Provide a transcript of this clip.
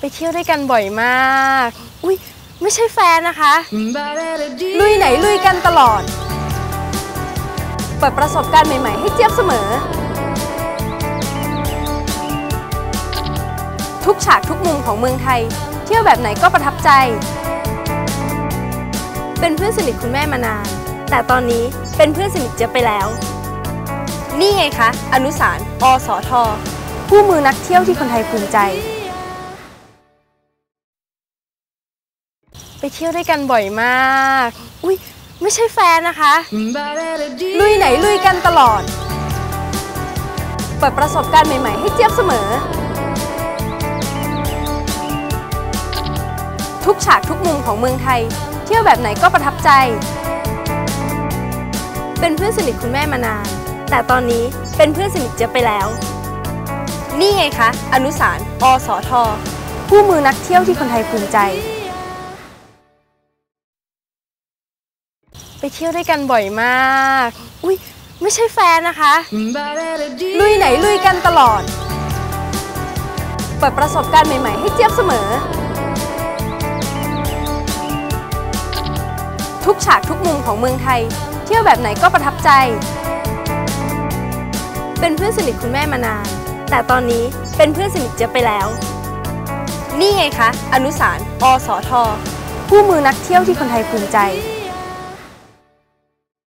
ไปเที่ยวด้วยกันบ่อยมาก อุ้ยไม่ใช่แฟนนะคะ ลุยไหนลุยกันตลอด เปิดประสบการณ์ใหม่ๆ ให้เจี๊ยบเสมอ ทุกฉากทุกมุมของเมืองไทย เที่ยวแบบไหนก็ประทับใจ เป็นเพื่อนสนิทคุณแม่มานาน แต่ตอนนี้เป็นเพื่อนสนิทเจี๊ยบไปแล้ว นี่ไงคะ อนุสารอสอทอผู้มือนักเที่ยวที่คนไทยภูมิใจ ไปเที่ยวด้วยกันบ่อยมาก อุ้ยไม่ใช่แฟนนะคะ ลุยไหนลุยกันตลอด เปิดประสบการณ์ใหม่ๆ ให้เจี๊ยบเสมอ ทุกฉากทุกมุมของเมืองไทย เที่ยวแบบไหนก็ประทับใจ เป็นเพื่อนสนิทคุณแม่มานาน แต่ตอนนี้เป็นเพื่อนสนิทเจี๊ยบไปแล้ว นี่ไงคะ อนุสารอสอทอผู้มือนักเที่ยวที่คนไทยภูมิใจ ไปเที่ยวด้วยกันบ่อยมาก อุ้ยไม่ใช่แฟนนะคะ ลุยไหนลุยกันตลอด เปิดประสบการณ์ใหม่ๆ ให้เจี๊ยบเสมอ ทุกฉากทุกมุมของเมืองไทย เที่ยวแบบไหนก็ประทับใจ เป็นเพื่อนสนิทคุณแม่มานาน แต่ตอนนี้เป็นเพื่อนสนิทเจี๊ยบไปแล้ว นี่ไงคะ อนุสารอสอทอผู้มือนักเที่ยวที่คนไทยภูมิใจ